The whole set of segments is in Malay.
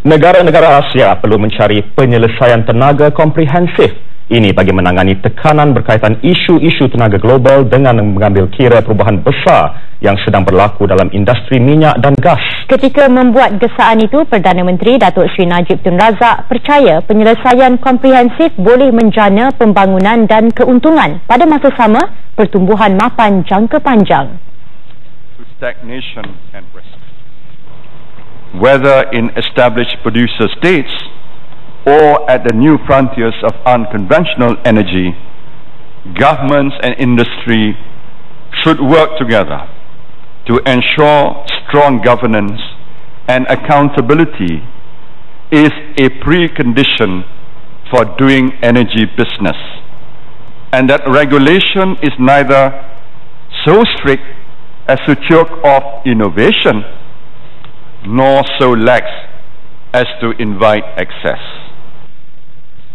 Negara-negara Asia perlu mencari penyelesaian tenaga komprehensif. Ini bagi menangani tekanan berkaitan isu-isu tenaga global dengan mengambil kira perubahan besar yang sedang berlaku dalam industri minyak dan gas. Ketika membuat gesaan itu, Perdana Menteri Datuk Seri Najib Tun Razak percaya penyelesaian komprehensif boleh menjana pembangunan dan keuntungan pada masa sama pertumbuhan mapan jangka panjang. Whether in established producer states or at the new frontiers of unconventional energy, governments and industry should work together to ensure strong governance and accountability is a precondition for doing energy business. And that regulation is neither so strict as to choke off innovation, nor so lax as to invite excess.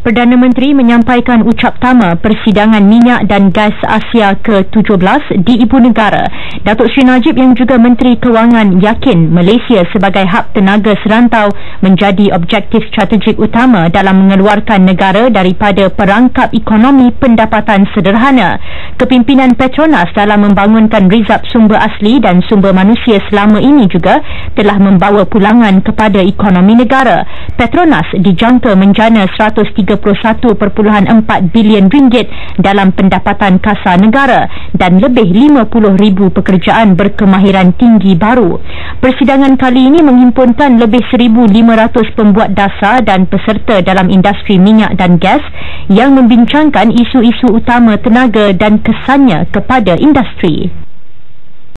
Perdana Menteri menyampaikan ucap tama persidangan minyak dan gas Asia ke-17 di Ibu Negara. Datuk Sri Najib yang juga Menteri Kewangan yakin Malaysia sebagai hub tenaga serantau menjadi objektif strategik utama dalam mengeluarkan negara daripada perangkap ekonomi pendapatan sederhana. Kepimpinan Petronas dalam membangunkan rizab sumber asli dan sumber manusia selama ini juga telah membawa pulangan kepada ekonomi negara. Petronas dijangka menjana 130 31.4 bilion ringgit dalam pendapatan kasa negara dan lebih 50 ribu pekerjaan berkemahiran tinggi baru. Persidangan kali ini menghimpunkan lebih 1,500 pembuat dasar dan peserta dalam industri minyak dan gas yang membincangkan isu-isu utama tenaga dan kesannya kepada industri.